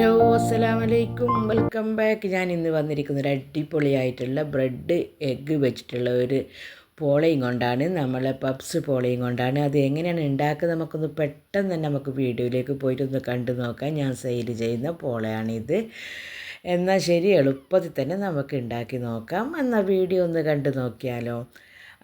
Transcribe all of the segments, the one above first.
Hello അസ്സലാമലൈക്കും. Welcome back ഞാൻ ഇന്ന് വന്നിരിക്കുന്ന ഒരു അടിപൊളിയായിട്ടുള്ള ബ്രെഡ് എഗ്ഗ് വെച്ചിട്ടുള്ള ഒരു പോളയും കൊണ്ടാണ്. നമ്മളെ പപ്സ് പോളയും കൊണ്ടാണ്. അത് എങ്ങനെയാണ് ഉണ്ടാക്കുക നമുക്കൊന്ന് പെട്ടെന്ന് തന്നെ നമുക്ക് വീഡിയോയിലേക്ക് പോയിട്ട് ഒന്ന് കണ്ടു നോക്കാം. ഞാൻ സെയിൽ ചെയ്യുന്ന പോളയാണിത്. എന്നാൽ ശരി എളുപ്പത്തിൽ തന്നെ നമുക്ക് ഉണ്ടാക്കി നോക്കാം. എന്നാൽ വീഡിയോ ഒന്ന് കണ്ടു നോക്കിയാലോ.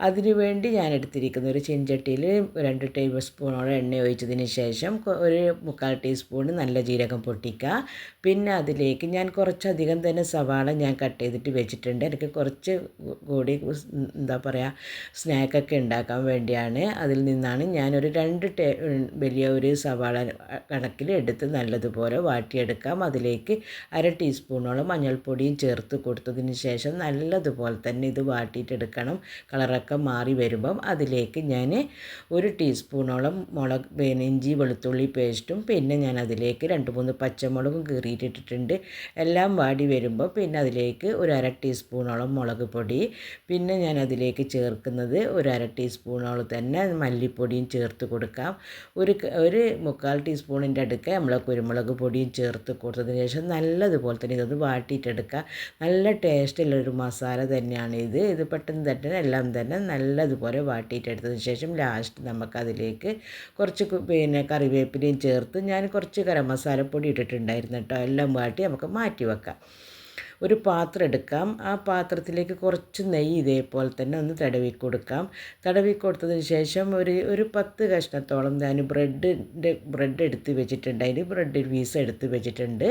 അതിനു വേണ്ടി ഞാൻ എടുത്തിരിക്കുന്ന ഒരു ചിഞ്ചട്ടിയിൽ രണ്ട് ടേബിൾ സ്പൂണോളം എണ്ണ ഒഴിച്ചതിന് ശേഷം ഒരു മുക്കാൽ ടീസ്പൂൺ നല്ല ജീരകം പൊട്ടിക്കുക. പിന്നെ അതിലേക്ക് ഞാൻ കുറച്ചധികം തന്നെ സവാള ഞാൻ കട്ട് ചെയ്തിട്ട് വെച്ചിട്ടുണ്ട്. എനിക്ക് കുറച്ച് കൂടി എന്താ പറയുക സ്നാക്കൊക്കെ ഉണ്ടാക്കാൻ വേണ്ടിയാണ്. അതിൽ നിന്നാണ് ഞാനൊരു രണ്ട് ടേ വലിയ ഒരു സവാള കണക്കിൽ എടുത്ത് നല്ലതുപോലെ വാട്ടിയെടുക്കാം. അതിലേക്ക് അര ടീസ്പൂണോളം മഞ്ഞൾപ്പൊടിയും ചേർത്ത് കൊടുത്തതിന് ശേഷം നല്ലതുപോലെ തന്നെ ഇത് വാട്ടിയിട്ടെടുക്കണം. കളറൊക്കെ കളറൊക്കെ മാറി വരുമ്പം അതിലേക്ക് ഞാൻ ഒരു ടീസ്പൂണോളം മുളക് ഇഞ്ചി വെളുത്തുള്ളി പേസ്റ്റും പിന്നെ ഞാൻ അതിലേക്ക് രണ്ട് മൂന്ന് പച്ചമുളകും കീറിയിട്ടിട്ടുണ്ട് എല്ലാം വാടി വരുമ്പോൾ പിന്നെ അതിലേക്ക് ഒരു അര ടീസ്പൂണോളം മുളക് പൊടി പിന്നെ ഞാൻ അതിലേക്ക് ചേർക്കുന്നത് ഒരു അര ടീസ്പൂണോളം തന്നെ മല്ലിപ്പൊടിയും ചേർത്ത് കൊടുക്കാം. ഒരു ഒരു മുക്കാൽ ടീസ്പൂണിന്റെ അടുക്ക നമ്മൾ കുരുമുളക് പൊടിയും ചേർത്ത് കൊടുത്തതിന് ശേഷം നല്ലതുപോലെ തന്നെ ഇതൊന്ന് വാട്ടിയിട്ടെടുക്കുക നല്ല ടേസ്റ്റുള്ളൊരു മസാല തന്നെയാണ് ഇത്. ഇത് പെട്ടെന്ന് തന്നെ എല്ലാം തന്നെ നല്ലതുപോലെ വാട്ടിയിട്ടെടുത്തതിന് ശേഷം ലാസ്റ്റ് നമുക്കതിലേക്ക് കുറച്ച് പിന്നെ കറിവേപ്പിലയും ചേർത്ത് ഞാൻ കുറച്ച് ഗരം മസാലപ്പൊടി ഇട്ടിട്ടുണ്ടായിരുന്നു കേട്ടോ. എല്ലാം വാട്ടി നമുക്ക് മാറ്റി വെക്കാം. ഒരു പാത്രം എടുക്കാം. ആ പാത്രത്തിലേക്ക് കുറച്ച് നെയ്യ് ഇതേപോലെ തന്നെ ഒന്ന് തടവി കൊടുക്കാം. തടവി കൊടുത്തതിന് ശേഷം ഒരു ഒരു പത്ത് കഷ്ണത്തോളം ഞാൻ ബ്രെഡിന്റെ ബ്രെഡ് എടുത്ത് വെച്ചിട്ടുണ്ട്. അതിന് ബ്രെഡ് പീസ് എടുത്ത് വെച്ചിട്ടുണ്ട്.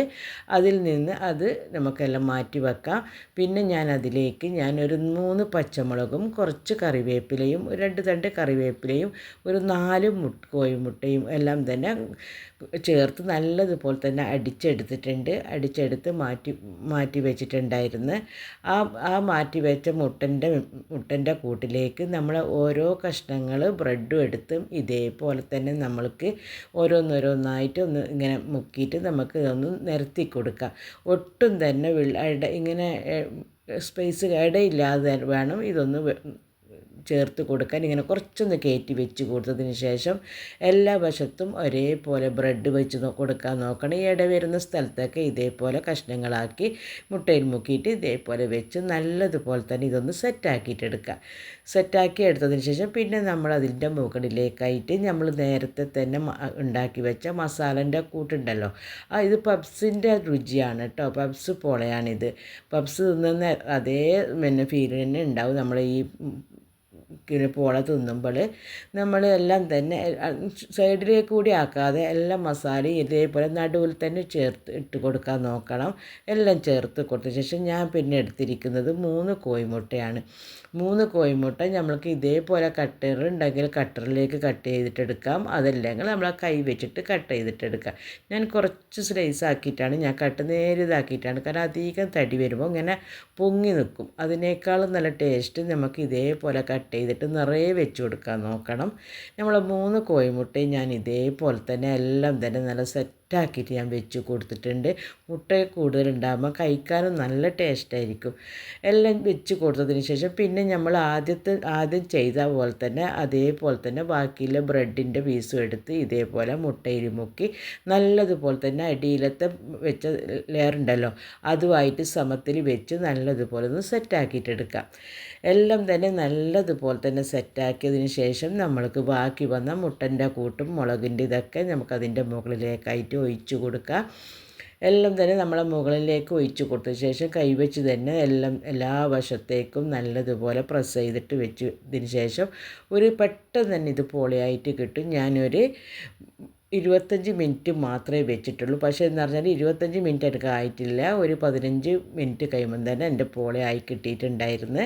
അതിൽ നിന്ന് അത് നമുക്കെല്ലാം മാറ്റി വെക്കാം. പിന്നെ ഞാൻ അതിലേക്ക് ഞാനൊരു മൂന്ന് പച്ചമുളകും കുറച്ച് കറിവേപ്പിലയും രണ്ട് തണ്ട് കറിവേപ്പിലയും ഒരു നാല് മുട്ട കോഴിമുട്ടയും എല്ലാം തന്നെ ചേർത്ത് നല്ലതുപോലെ തന്നെ അടിച്ചെടുത്തിട്ടുണ്ട്. അടിച്ചെടുത്ത് മാറ്റി മാറ്റി വെച്ചിട്ടുണ്ടായിരുന്നു. ആ ആ മാറ്റി വെച്ച മുട്ടന്റെ മുട്ടന്റെ കൂട്ടിലേക്ക് നമ്മൾ ഓരോ കഷ്ണങ്ങൾ ബ്രെഡും എടുത്തും ഇതേപോലെ തന്നെ നമ്മൾക്ക് ഓരോന്നോരോന്നായിട്ട് ഒന്ന് ഇങ്ങനെ മുക്കിയിട്ട് നമുക്ക് ഇതൊന്ന് നിരത്തി കൊടുക്കാം. ഒട്ടും തന്നെ ഇങ്ങനെ സ്പേസ് ഇടയില്ലാതെ വേണം ഇതൊന്ന് ചേർത്ത് കൊടുക്കാൻ ഇങ്ങനെ കുറച്ചൊന്ന് കയറ്റി വെച്ച് കൊടുത്തതിന് ശേഷം എല്ലാ വശത്തും ഒരേപോലെ ബ്രെഡ് വെച്ച് കൊടുക്കാൻ നോക്കണം. ഇട വരുന്ന സ്ഥലത്തൊക്കെ ഇതേപോലെ കഷ്ണങ്ങളാക്കി മുട്ടയിൽ മുക്കിയിട്ട് ഇതേപോലെ വെച്ച് നല്ലതുപോലെ തന്നെ ഇതൊന്ന് സെറ്റാക്കിയിട്ടെടുക്കുക സെറ്റാക്കി എടുത്തതിന് ശേഷം പിന്നെ നമ്മൾ അതിന്റെ മുകളിലേക്കായിട്ട് നമ്മൾ നേരത്തെ തന്നെ ഉണ്ടാക്കി വെച്ച മസാലന്റെ കൂട്ടുണ്ടല്ലോ. ആ ഇത് പബ്സിന്റെ രുചിയാണ് കേട്ടോ. പബ്സ് പോളയാണിത്. പബ്സ് തിന്നുന്ന അതേ പിന്നെ ഫീൽ തന്നെ ഉണ്ടാവും. നമ്മൾ ഈ പോള തിന്നുമ്പോൾ നമ്മൾ എല്ലാം തന്നെ സൈഡിലേക്ക് കൂടി ആക്കാതെ എല്ലാം മസാലയും ഇതേപോലെ നടുവിൽ തന്നെ ചേർത്ത് ഇട്ട് കൊടുക്കാൻ നോക്കണം. എല്ലാം ചേർത്ത് കൊടുത്ത ശേഷം ഞാൻ പിന്നെ എടുത്തിരിക്കുന്നത് മൂന്ന് കോയിമുട്ടയാണ് മൂന്ന് കോയിമുട്ട നമ്മൾക്ക് ഇതേപോലെ കട്ടർ ഉണ്ടെങ്കിൽ കട്ടറിലേക്ക് കട്ട് ചെയ്തിട്ടെടുക്കാം. അതല്ലെങ്കിൽ നമ്മൾ കൈ വെച്ചിട്ട് കട്ട് ചെയ്തിട്ടെടുക്കാം. ഞാൻ കുറച്ച് സ്ലൈസ് ആക്കിയിട്ടാണ് ഞാൻ കട്ട് നേരിതാക്കിയിട്ടാണ് കാരണം അധികം തടി വരുമ്പോൾ ഇങ്ങനെ പൊങ്ങി നിൽക്കും. അതിനേക്കാളും നല്ല ടേസ്റ്റ് നമുക്ക് ഇതേപോലെ കട്ട് ചെയ്തിട്ട് നിറയെ വെച്ച് കൊടുക്കാൻ നോക്കണം. നമ്മൾ മൂന്ന് കോഴിമുട്ടയും ഞാൻ ഇതേപോലെ തന്നെ എല്ലാം തന്നെ നല്ല സെറ്റ് സെറ്റാക്കിയിട്ട് ഞാൻ വെച്ച് കൊടുത്തിട്ടുണ്ട്. മുട്ട കൂടുതലുണ്ടാകുമ്പോൾ കഴിക്കാനും നല്ല ടേസ്റ്റായിരിക്കും. എല്ലാം വെച്ച് കൊടുത്തതിന് ശേഷം പിന്നെ നമ്മൾ ആദ്യത്തെ ആദ്യം ചെയ്ത പോലെ തന്നെ അതേപോലെ തന്നെ ബാക്കിയുള്ള ബ്രെഡിന്റെ പീസും എടുത്ത് ഇതേപോലെ മുട്ടയിൽ മുക്കി നല്ലതുപോലെ തന്നെ അടിയിലത്തെ വെച്ച ലെയറുണ്ടല്ലോ അതുമായിട്ട് സമത്തിൽ വെച്ച് നല്ലതുപോലെ ഒന്ന് സെറ്റാക്കിയിട്ടെടുക്കാം എല്ലാം തന്നെ നല്ലതുപോലെ തന്നെ സെറ്റാക്കിയതിന് ശേഷം നമ്മൾക്ക് ബാക്കി വന്ന മുട്ടന്റെ കൂട്ടും മുളകിന്റെ ഇതൊക്കെ നമുക്കതിന്റെ മുകളിലേക്കായിട്ട് ഒഴിച്ച് കൊടുക്കുക. എല്ലാം തന്നെ നമ്മളെ മുകളിലേക്ക് ഒഴിച്ച് കൊടുത്ത ശേഷം കൈവച്ച് തന്നെ എല്ലാം എല്ലാ വശത്തേക്കും നല്ലതുപോലെ പ്രസ് ചെയ്തിട്ട് വെച്ചതിന് ശേഷം ഒരു പെട്ടെന്ന് തന്നെ ഇത് പോളിയായിട്ട് കിട്ടും. ഞാനൊരു ഇരുപത്തഞ്ച് മിനിറ്റ് മാത്രമേ വെച്ചിട്ടുള്ളൂ. പക്ഷേ എന്ന് പറഞ്ഞാൽ ഇരുപത്തഞ്ച് മിനിറ്റ് എടുക്കാൻ ആയിട്ടില്ല. ഒരു പതിനഞ്ച് മിനിറ്റ് കഴിയുമ്പം തന്നെ എന്റെ പോളെ ആയി കിട്ടിയിട്ടുണ്ടായിരുന്നു.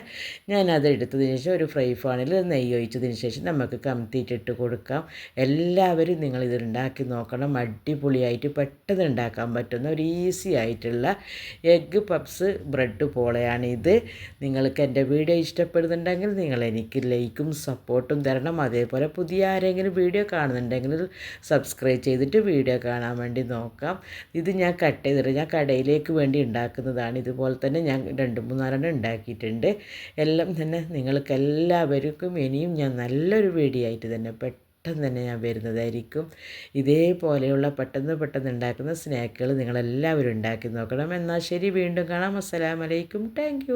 ഞാനത് എടുത്തതിന് ശേഷം ഒരു ഫ്രൈ ഫാണിൽ നെയ്യ് ഒഴിച്ചതിന് ശേഷം നമുക്ക് കമത്തിയിട്ടിട്ട് കൊടുക്കാം. എല്ലാവരും നിങ്ങളിത് ഉണ്ടാക്കി നോക്കണം. അടിപൊളിയായിട്ട് പെട്ടെന്ന് ഉണ്ടാക്കാൻ പറ്റുന്ന ഒരു ഈസി ആയിട്ടുള്ള എഗ്ഗ് പപ്സ് ബ്രെഡ് പോളയാണ് ഇത് നിങ്ങൾക്ക് എന്റെ വീഡിയോ ഇഷ്ടപ്പെടുന്നുണ്ടെങ്കിൽ നിങ്ങൾ എനിക്ക് ലൈക്കും സപ്പോർട്ടും തരണം. അതേപോലെ പുതിയ ആരെങ്കിലും വീഡിയോ കാണുന്നുണ്ടെങ്കിൽ സബ്സ്ക്രൈബ് സബ്സ്ക്രൈബ് ചെയ്തിട്ട് വീഡിയോ കാണാൻ വേണ്ടി നോക്കാം. ഇത് ഞാൻ കട്ട് ചെയ്തിട്ട് ഞാൻ കടയിലേക്ക് വേണ്ടി ഉണ്ടാക്കുന്നതാണ്. ഇതുപോലെ തന്നെ ഞാൻ രണ്ട് മൂന്നാലെണ്ണം ഉണ്ടാക്കിയിട്ടുണ്ട്. എല്ലാം തന്നെ നിങ്ങൾക്ക് എല്ലാവർക്കും ഇനിയും ഞാൻ നല്ലൊരു വീഡിയോ ആയിട്ട് തന്നെ പെട്ടെന്ന് പെട്ടെന്ന് തന്നെ ഞാൻ വരുന്നതായിരിക്കും. ഇതേപോലെയുള്ള പെട്ടെന്ന് പെട്ടെന്ന് ഉണ്ടാക്കുന്ന സ്നാക്കുകൾ നിങ്ങളെല്ലാവരും ഉണ്ടാക്കി നോക്കണം. എന്നാൽ ശരി വീണ്ടും കാണാം. അസ്സലാമലൈക്കും താങ്ക്